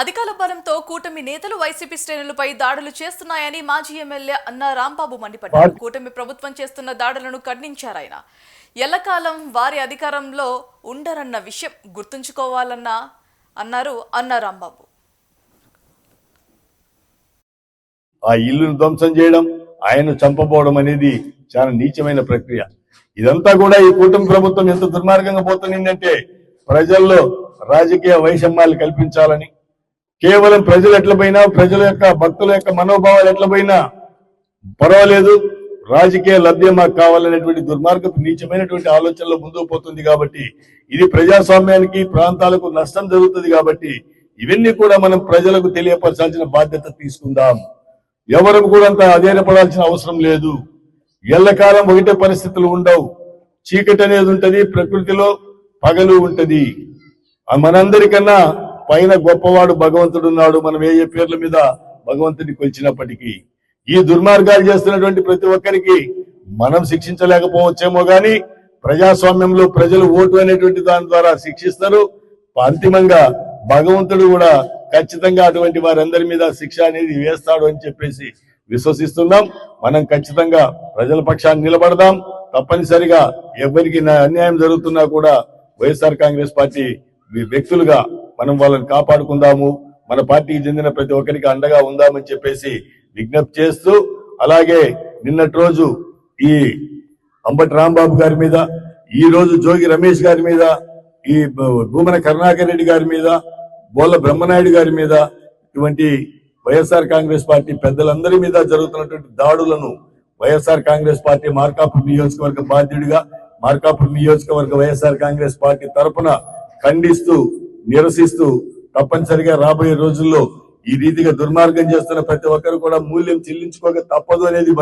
అధికార బలంతో కూటమి నేతలు వైసీపీ శ్రేణులపై దాడులు చేస్తున్నాయని మాజీ ఎమ్మెల్యే అన్న రాంబాబు మండిపడ్డారు. కూటమి ప్రభుత్వం చేస్తున్న దాడులను ఖండించారాయన ఎల్లకాలం వారి అధికారంలో ఉండరన్న విషయం గుర్తుంచుకోవాలన్న అన్నారు అన్న రాంబాబు. ఆ ఇల్లును ధ్వంసం చేయడం ఆయన చంపబోవడం అనేది చాలా నీచమైన ప్రక్రియ. ఇదంతా కూడా ఈ కూటమి ప్రభుత్వం ఎంత దుర్మార్గంగా పోతుందంటే ప్రజల్లో రాజకీయ వైషమ్యాలు కల్పించాలని కేవలం ప్రజలు ఎట్ల పోయినా ప్రజల యొక్క భక్తుల యొక్క మనోభావాలు ఎట్ల పోయినా పర్వాలేదు. రాజకీయ లబ్ధి మాకు కావాలనేటువంటి దుర్మార్గపు నీచమైనటువంటి ఆలోచనలో ముందుకు పోతుంది కాబట్టి ఇది ప్రజాస్వామ్యానికి ప్రాంతాలకు నష్టం జరుగుతుంది కాబట్టి ఇవన్నీ కూడా మనం ప్రజలకు తెలియపరచాల్సిన బాధ్యత తీసుకుందాం. ఎవరు కూడా అంత అధైర్యపడాల్సిన అవసరం లేదు. ఎల్లకాలం ఒకటే పరిస్థితులు ఉండవు. చీకటి అనేది ఉంటది ప్రకృతిలో పగలు ఉంటది. మనందరికన్నా పైన గొప్పవాడు భగవంతుడు ఉన్నాడు. మనం ఏ పేర్ల మీద భగవంతుని కొలిచినప్పటికీ ఈ దుర్మార్గాలు చేస్తున్నటువంటి ప్రతి ఒక్కరికి మనం శిక్షించలేకపోవచ్చేమో గాని ప్రజాస్వామ్యంలో ప్రజలు ఓటు అనేటువంటి దాని ద్వారా శిక్షిస్తారు. అంతిమంగా భగవంతుడు కూడా ఖచ్చితంగా అటువంటి వారందరి మీద శిక్ష అనేది వేస్తాడు అని చెప్పేసి విశ్వసిస్తున్నాం. మనం ఖచ్చితంగా ప్రజల పక్షాన్ని నిలబడదాం. తప్పనిసరిగా ఎవరికి నా- అన్యాయం జరుగుతున్నా కూడా వైఎస్ఆర్ కాంగ్రెస్ పార్టీ వ్యక్తులుగా మనం వాళ్ళని కాపాడుకుందాము. మన పార్టీకి చెందిన ప్రతి ఒక్కరికి అండగా ఉందామని చెప్పేసి విజ్ఞప్తి చేస్తూ అలాగే నిన్నటి రోజు ఈ అంబటి రాంబాబు గారి మీద ఈ రోజు జోగి రమేష్ గారి మీద ఈ భూమన కరుణాకర్ రెడ్డి గారి మీద బోళ్ళ బ్రహ్మనాయుడు గారి మీద ఇటువంటి వైఎస్ఆర్ కాంగ్రెస్ పార్టీ పెద్దలందరి మీద జరుగుతున్నటువంటి దాడులను వైఎస్ఆర్ కాంగ్రెస్ పార్టీ మార్కాపురం నియోజకవర్గ బాధ్యుడిగా మార్కాపురం నియోజకవర్గ వైఎస్ఆర్ కాంగ్రెస్ పార్టీ తరపున ఖండిస్తూ నిరసిస్తూ తప్పనిసరిగా రాబోయే రోజుల్లో ఈ రీతిగా దుర్మార్గం చేస్తున్న ప్రతి ఒక్కరు కూడా మూల్యం చెల్లించుకోక తప్పదు అనేది